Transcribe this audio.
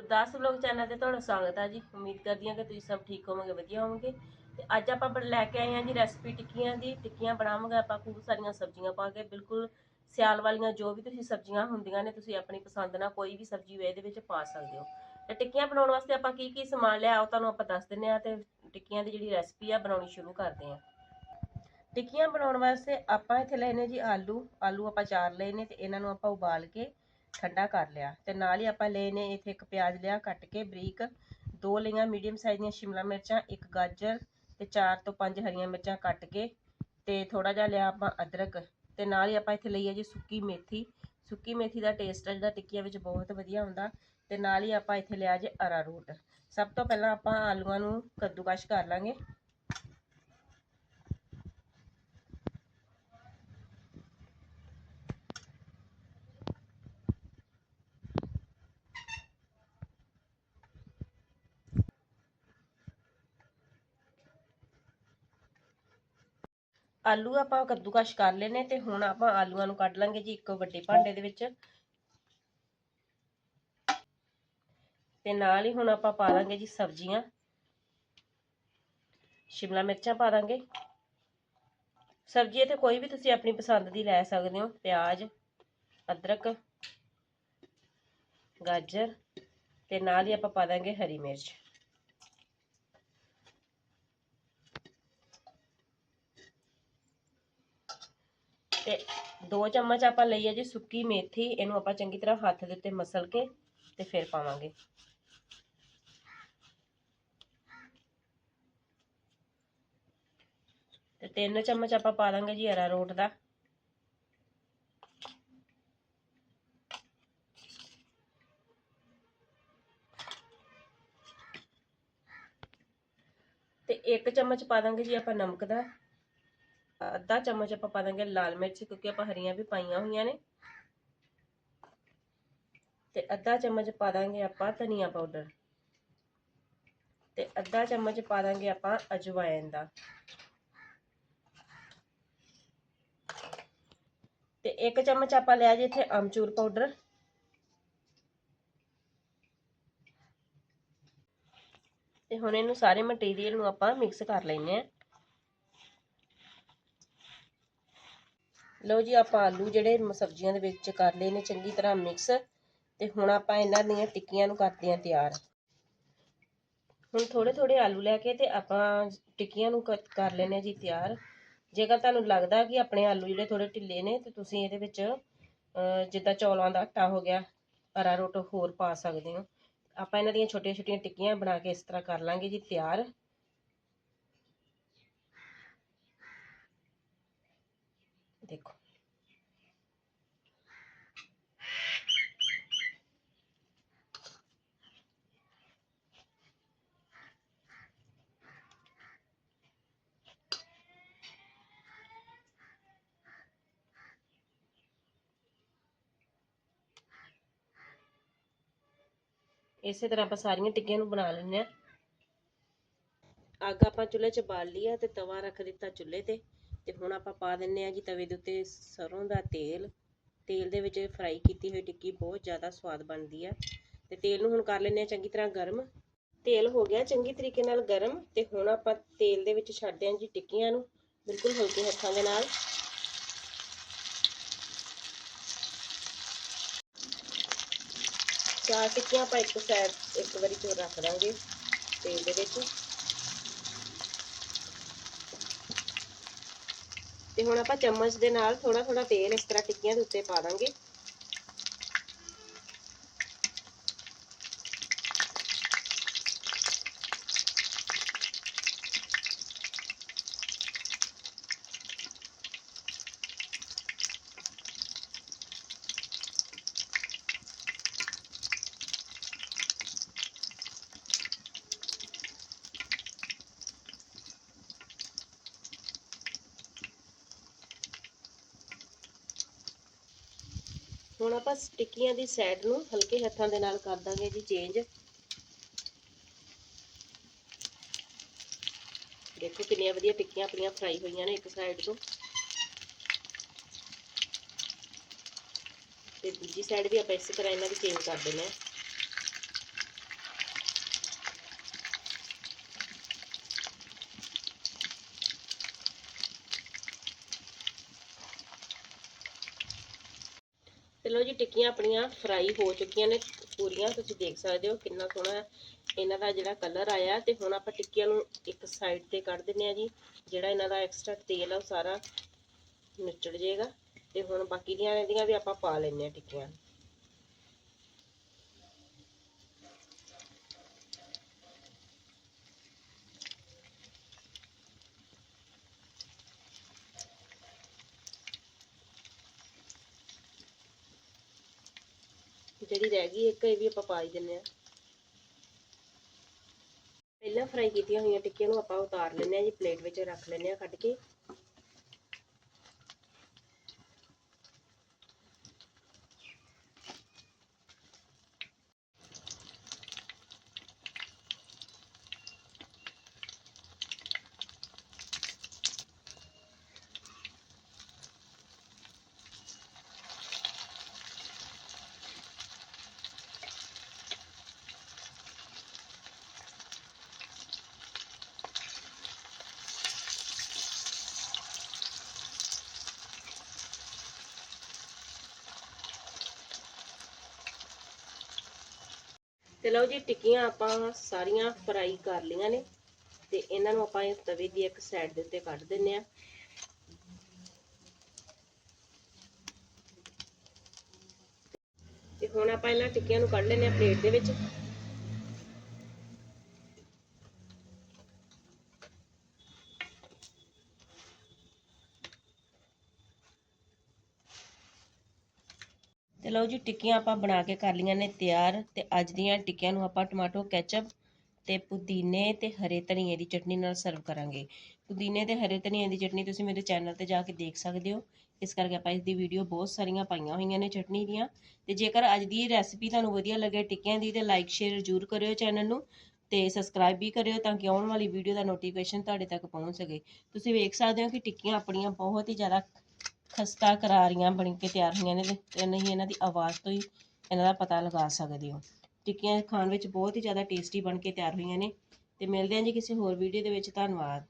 Gurdas vlog channel ਤੇ ਤੁਹਾਡਾ ਸਵਾਗਤ ਹੈ ਜੀ। ਉਮੀਦ ਕਰਦੀ ਹਾਂ ਕਿ ਤੁਸੀਂ ਸਭ ਠੀਕ ਹੋਵੋਗੇ, ਵਧੀਆ ਹੋਵੋਗੇ। ਤੇ ਅੱਜ ਆਪਾਂ ਬਣ- ਲੈ ਕੇ ਆਏ ਹਾਂ ਜੀ ਰੈਸਪੀ ਟਿੱਕੀਆਂ ਦੀ। ਟਿੱਕੀਆਂ ਬਣਾਵਾਂਗੇ, ਆਪਾਂ ਖੂਬ ਸਾਰੀਆਂ ਸਬਜ਼ੀਆਂ ਪਾ ਕੇ ਬਿਲਕੁਲ ਸਿਆਲ ਵਾਲੀਆਂ ਜੋ ਵੀ ਤੁਸੀਂ ਸਬਜ਼ੀਆਂ ਹੁੰਦੀਆਂ ਨੇ, ਤੁਸੀਂ ਆਪਣੀ ਪਸੰਦ ਨਾਲ ਕੋਈ ਵੀ ਸਬਜ਼ੀ ਵੇ ਇਹਦੇ ਵਿੱਚ ਪਾ ਸਕਦੇ ਹੋ। ਤੇ ਟਿੱਕੀਆਂ ਬਣਾਉਣ ਵਾਸਤੇ ਆਪਾਂ ਕੀ ਕੀ ਸਮਾਨ ਲਿਆ ਉਹ ਤੁਹਾਨੂੰ ਆਪਾਂ ਦੱਸ ਦਿੰਨੇ ਆ ਤੇ ਟਿੱਕੀਆਂ ਦੀ ਜਿਹੜੀ ਰੈਸਪੀ ਆ, ਬਣਾਉਣੀ ਸ਼ੁਰੂ ਕਰਦੇ ਹਾਂ। ਟਿੱਕੀਆਂ ਬਣਾਉਣ ਵਾਸਤੇ ਆਪਾਂ ਇੱਥੇ ਲੈਨੇ ਜੀ ਆਲੂ। ਆਲੂ ਆਪਾਂ ਚਾਰ ਲਏ ਨੇ ਤੇ ਇਹਨਾਂ ਨੂੰ ਆਪਾਂ ਉਬਾਲ ਕੇ ਠੰਡਾ ਕਰ ਲਿਆ ਤੇ ਨਾਲ ਹੀ ਆਪਾਂ ਲਏ ਨੇ ਇੱਥੇ ਇੱਕ ਪਿਆਜ਼ ਲਿਆ ਕੱਟ ਕੇ ਬਰੀਕ। ਦੋ ਲਈਆਂ ਮੀਡੀਅਮ ਸਾਈਜ਼ ਦੀਆਂ ਸ਼ਿਮਲਾ ਮਿਰਚਾਂ, ਇੱਕ ਗਾਜਰ ਤੇ ਚਾਰ ਤੋਂ ਪੰਜ ਹਰੀਆਂ ਮਿਰਚਾਂ ਕੱਟ ਕੇ ਤੇ ਥੋੜਾ ਜਿਹਾ ਲਿਆ ਆਪਾਂ ਅਦਰਕ ਤੇ ਨਾਲ ਹੀ ਆਪਾਂ ਇੱਥੇ ਲਈ ਹੈ ਜੀ ਸੁੱਕੀ ਮੇਥੀ। ਸੁੱਕੀ ਮੇਥੀ ਦਾ ਟੇਸਟ ਹੈ ਜਿਹੜਾ ਟਿੱਕੀਆਂ ਵਿੱਚ ਬਹੁਤ ਵਧੀਆ ਹੁੰਦਾ ਤੇ ਨਾਲ ਹੀ ਆਪਾਂ ਇੱਥੇ ਲਿਆ ਜੀ ਅਰਾਰੋਟ। ਸਭ ਤੋਂ ਪਹਿਲਾਂ ਆਪਾਂ ਆਲੂਆਂ ਨੂੰ ਕੱਦੂਕਸ਼ ਕਰ ਲਾਂਗੇ। ਆਲੂ ਆਪਾਂ ਕੱਦੂਕਸ਼ ਕਰ ਲਏ ਨੇ ਤੇ ਹੁਣ ਆਪਾਂ ਆਲੂਆਂ ਨੂੰ ਕੱਢ ਲਾਂਗੇ ਜੀ ਇੱਕ ਵੱਡੇ ਭਾਂਡੇ ਦੇ ਵਿੱਚ। ਤੇ ਨਾਲ ਹੀ ਹੁਣ ਆਪਾਂ ਪਾ ਦਾਂਗੇ ਜੀ ਸਬਜ਼ੀਆਂ। ਸ਼ਿਮਲਾ ਮਿਰਚਾਂ ਪਾ ਦਾਂਗੇ। ਸਬਜ਼ੀ ਤੇ ਕੋਈ ਵੀ ਤੁਸੀਂ ਆਪਣੀ ਪਸੰਦ ਦੀ ਲੈ ਸਕਦੇ ਹੋ, ਪਿਆਜ਼, ਅਦਰਕ, ਗਾਜਰ ਤੇ ਨਾਲ ਹੀ ਆਪਾਂ ਪਾ ਦਾਂਗੇ ਹਰੀ ਮਿਰਚ। ਤੇ 2 ਚਮਚ ਆਪਾਂ ਲਈ ਹੈ ਜੀ ਸੁੱਕੀ ਮੇਥੀ, ਇਹਨੂੰ ਆਪਾਂ ਚੰਗੀ ਤਰ੍ਹਾਂ ਹੱਥ ਦੇ ਉੱਤੇ ਮਸਲ ਕੇ ਤੇ ਫਿਰ ਪਾਵਾਂਗੇ। ਤੇ 3 ਚਮਚ ਆਪਾਂ ਪਾ ਦਾਂਗੇ ਜੀ ਅਰਾਰੋਟ ਦਾ। ਤੇ 1 ਚਮਚ ਪਾ ਦਾਂਗੇ ਜੀ ਆਪਾਂ ਨਮਕ ਦਾ। ਅੱਧਾ ਚਮਚ ਆਪਾਂ ਪਾ ਦਾਂਗੇ ਲਾਲ ਮਿਰਚ, ਕਿਉਂਕਿ ਆਪਾਂ ਹਰੀਆਂ ਵੀ ਪਾਈਆਂ ਹੋਈਆਂ ਨੇ। ਤੇ ਅੱਧਾ ਚਮਚ ਪਾ ਦਾਂਗੇ ਆਪਾਂ ਧਨੀਆ ਪਾਊਡਰ। ਤੇ ਅੱਧਾ ਚਮਚ ਪਾ ਦਾਂਗੇ ਆਪਾਂ ਅਜਵਾਇਨ ਦਾ। ਤੇ ਇੱਕ ਚਮਚ ਆਪਾਂ ਲਿਆ ਜੀ ਇੱਥੇ ਅਮਚੂਰ ਪਾਊਡਰ। ਤੇ ਹੁਣ ਇਹਨੂੰ ਸਾਰੇ ਮਟੀਰੀਅਲ ਨੂੰ ਆਪਾਂ ਮਿਕਸ ਕਰ ਲੈਨੇ ਆ ਲਓ ਜੀ, ਆਪਾਂ ਆਲੂ ਜਿਹੜੇ ਸਬਜ਼ੀਆਂ ਦੇ ਵਿੱਚ ਕਰ ਲਏ ਨੇ, ਚੰਗੀ ਤਰ੍ਹਾਂ ਮਿਕਸ ਤੇ ਹੁਣ ਆਪਾਂ ਇਹਨਾਂ ਦੀਆਂ ਟਿੱਕੀਆਂ ਨੂੰ ਕਰਦੇ ਹਾਂ ਤਿਆਰ। ਹੁਣ ਥੋੜੇ ਥੋੜੇ ਆਲੂ ਲੈ ਕੇ ਤੇ ਆਪਾਂ ਟਿੱਕੀਆਂ ਨੂੰ ਕਰ ਲੈਨੇ ਜੀ ਤਿਆਰ। ਜੇਕਰ ਤੁਹਾਨੂੰ ਲੱਗਦਾ ਕਿ ਆਪਣੇ ਆਲੂ ਜਿਹੜੇ ਥੋੜੇ ਢਿੱਲੇ ਨੇ ਤੇ ਤੁਸੀਂ ਇਹਦੇ ਵਿੱਚ ਜਿੱਦਾਂ ਚੌਲਾਂ ਦਾ ਆਟਾ ਹੋ ਗਿਆ ਅਰਾਰੋਟ ਹੋਰ ਪਾ ਸਕਦੇ ਹੋ। ਆਪਾਂ ਇਹਨਾਂ ਦੀਆਂ ਛੋਟੀਆਂ ਛੋਟੀਆਂ ਟਿੱਕੀਆਂ ਬਣਾ ਕੇ ਇਸ ਤਰ੍ਹਾਂ ਕਰ ਲਾਂਗੇ ਜੀ ਤਿਆਰ। ਦੇਖੋ। ਇਸੇ ਤਰ੍ਹਾਂ ਆਪਾਂ ਸਾਰੀਆਂ ਟਿੱਕੀਆਂ ਨੂੰ ਬਣਾ ਲੈਂਦੇ ਆ ਅੱਗ ਆਪਾਂ ਚੁੱਲ੍ਹੇ 'ਚ ਬਾਲ ਲਈ ਆ ਤੇ ਤਵਾ ਰੱਖ ਦਿੱਤਾ ਚੁੱਲ੍ਹੇ ਤੇ। ਹੁਣ ਆਪਾਂ ਪਾ ਦਿੰਨੇ ਆ ਜੀ ਤਵੇ ਦੇ ਉੱਤੇ ਸਰੋਂ ਦਾ ਤੇਲ। ਤੇਲ ਦੇ ਵਿੱਚ ਫਰਾਈ ਕੀਤੀ ਹੋਈ ਟਿੱਕੀ ਬਹੁਤ ਜ਼ਿਆਦਾ ਸਵਾਦ ਬਣਦੀ ਆ। ਤੇ ਤੇਲ ਨੂੰ ਹੁਣ ਕਰ ਲੈਂਦੇ ਆ ਚੰਗੀ ਤਰ੍ਹਾਂ ਗਰਮ। ਤੇਲ ਹੋ ਗਿਆ ਚੰਗੀ ਤਰੀਕੇ ਨਾਲ ਗਰਮ ਤੇ ਹੁਣ ਆਪਾਂ ਤੇਲ ਦੇ ਵਿੱਚ ਛੱਡਦੇ ਆ ਜੀ ਟਿੱਕੀਆਂ ਨੂੰ ਬਿਲਕੁਲ ਹਲਕੇ ਹੱਥਾਂ ਦੇ ਨਾਲ। ਚਾਰ ਟਿੱਕੀਆਂ ਆਪਾਂ ਇੱਕ ਸਾਈਡ ਇੱਕ ਵਾਰੀ ਚ ਰੱਖ ਦਾਂਗੇ ਤੇਲ ਦੇ ਵਿੱਚ। ਤੇ ਹੁਣ ਆਪਾਂ ਚਮਚ ਦੇ ਨਾਲ ਥੋੜਾ ਥੋੜਾ ਤੇਲ ਇਸ ਤਰ੍ਹਾਂ ਟਿੱਕੀਆਂ ਦੇ ਉੱਤੇ ਪਾ ਦਾਂਗੇ। ਹੁਣ ਆਪਾਂ ਟਿੱਕੀਆਂ ਦੀ ਸਾਈਡ ਨੂੰ ਹਲਕੇ ਹੱਥਾਂ ਦੇ ਨਾਲ ਕਰ ਦਾਂਗੇ ਜੀ ਚੇਂਜ ਦੇਖੋ ਕਿੰਨੀਆਂ ਵਧੀਆ ਟਿੱਕੀਆਂ ਆਪਣੀਆਂ ਫਰਾਈ ਹੋਈਆਂ ਨੇ ਇੱਕ ਸਾਈਡ ਤੋਂ। ਤੇ ਦੂਜੀ ਸਾਈਡ ਵੀ ਆਪਾਂ ਇਸੇ ਤਰ੍ਹਾਂ ਇਹਨਾਂ ਦੀ ਚੇਂਜ ਕਰ ਦਿੰਦੇ ਆ ਤੇ ਲਓ ਜੀ, ਟਿੱਕੀਆਂ ਆਪਣੀਆਂ ਫਰਾਈ ਹੋ ਚੁੱਕੀਆਂ ਨੇ, ਪੂਰੀਆਂ, ਤੁਸੀਂ ਦੇਖ ਸਕਦੇ ਹੋ ਕਿੰਨਾ ਸੋਹਣਾ ਇਹਨਾਂ ਦਾ ਜਿਹੜਾ ਕਲਰ ਆਇਆ। ਤੇ ਹੁਣ ਆਪਾਂ ਟਿੱਕੀਆਂ ਨੂੰ ਇੱਕ ਸਾਈਡ ਤੇ ਕੱਢ ਦਿੰਨੇ ਆ ਜੀ, ਜਿਹੜਾ ਇਹਨਾਂ ਦਾ ਐਕਸਟਰਾ ਤੇਲ ਆ, ਉਹ ਸਾਰਾ ਨਿਚੜ ਜਾਏਗਾ। ਤੇ ਹੁਣ ਬਾਕੀ ਦੀਆਂ ਇਹਦੀਆਂ ਵੀ ਆਪਾਂ ਪਾ ਲੈਨੇ ਆ ਟਿੱਕੀਆਂ ਜਿਹੜੀ ਰਹਿ ਗਈ, ਇੱਕ ਇਹ ਵੀ ਆਪਾਂ ਪਾ ਹੀ ਦਿੰਨੇ ਆ ਪਹਿਲਾਂ ਫਰਾਈ ਕੀਤੀਆਂ ਹੋਈਆਂ ਟਿੱਕੀਆਂ ਨੂੰ ਆਪਾਂ ਉਤਾਰ ਲੈਂਦੇ ਆ ਜੀ ਪਲੇਟ ਵਿੱਚ ਰੱਖ ਲੈਂਦੇ ਆ ਕੱਢ ਕੇ। ਤੇ ਲਓ ਜੀ, ਟਿੱਕੀਆਂ ਆਪਾਂ ਸਾਰੀਆਂ ਫਰਾਈ ਕਰ ਲਈਆਂ ਨੇ ਤੇ ਇਹਨਾਂ ਨੂੰ ਆਪਾਂ ਇਸ ਤਵੇ ਦੀ ਇੱਕ ਸਾਈਡ ਦੇ ਉੱਤੇ ਕੱਢ ਦਿੰਨੇ ਆ ਤੇ ਹੁਣ ਆਪਾਂ ਇਹਨਾਂ ਟਿੱਕੀਆਂ ਨੂੰ ਕੱਢ ਲੈਨੇ ਆ ਪਲੇਟ ਦੇ ਵਿੱਚ। ਤੇ ਲਓ ਜੀ, ਟਿੱਕੀਆਂ ਆਪਾਂ ਬਣਾ ਕੇ ਕਰ ਲਈਆਂ ਨੇ ਤਿਆਰ ਤੇ ਅੱਜ ਦੀਆਂ ਟਿੱਕੀਆਂ ਨੂੰ ਆਪਾਂ ਟਮਾਟੋ ਕੈਚਅਪ ਤੇ ਪੁਦੀਨੇ ਤੇ ਹਰੇ ਧਨੀਏ ਦੀ ਚਟਨੀ ਨਾਲ ਸਰਵ ਕਰਾਂਗੇ। ਪੁਦੀਨੇ ਤੇ ਹਰੇ ਧਨੀਏ ਦੀ ਚਟਨੀ ਤੁਸੀਂ ਮੇਰੇ ਚੈਨਲ ਤੇ ਜਾ ਕੇ ਦੇਖ ਸਕਦੇ ਹੋ। ਇਸ ਕਰਕੇ ਆਪਾਂ ਇਸ ਦੀ ਵੀਡੀਓ ਬਹੁਤ ਸਾਰੀਆਂ ਪਾਈਆਂ ਹੋਈਆਂ ਨੇ ਚਟਨੀ ਦੀਆਂ। ਤੇ ਜੇਕਰ ਅੱਜ ਦੀ ਰੈਸਪੀ ਤੁਹਾਨੂੰ ਵਧੀਆ ਲੱਗੇ ਟਿੱਕਿਆਂ ਦੀ ਤੇ ਲਾਈਕ, ਸ਼ੇਅਰ ਜ਼ਰੂਰ ਕਰਿਓ ਚੈਨਲ ਨੂੰ ਤੇ ਸਬਸਕ੍ਰਾਈਬ ਵੀ ਕਰਿਓ ਤਾਂ ਕਿ ਆਉਣ ਵਾਲੀ ਵੀਡੀਓ ਦਾ ਨੋਟੀਫਿਕੇਸ਼ਨ ਤੁਹਾਡੇ ਤੱਕ ਪਹੁੰਚ ਸਕੇ। ਤੁਸੀਂ ਵੇਖ ਸਕਦੇ ਹੋ ਕਿ ਟਿੱਕੀਆਂ ਆਪਣੀਆਂ ਬਹੁਤ ਹੀ ਜ਼ਿਆਦਾ ਖਸਤਾ ਕਰਾਰੀਆਂ ਬਣ ਕੇ ਤਿਆਰ ਹੋਈਆਂ ਨੇ ਤੇ ਨਹੀਂ ਇਹਨਾਂ ਦੀ ਆਵਾਜ਼ ਤੋਂ ਹੀ ਇਹਨਾਂ ਦਾ ਪਤਾ ਲਗਾ ਸਕਦੇ ਹੋ। ਟਿੱਕੀਆਂ ਖਾਣ ਵਿੱਚ ਬਹੁਤ ਹੀ ਜ਼ਿਆਦਾ ਟੇਸਟੀ ਬਣ ਕੇ ਤਿਆਰ ਹੋਈਆਂ ਨੇ ਤੇ ਮਿਲਦੇ ਹਾਂ ਜੀ ਕਿਸੇ ਹੋਰ ਵੀਡੀਓ ਦੇ ਵਿੱਚ। ਧੰਨਵਾਦ।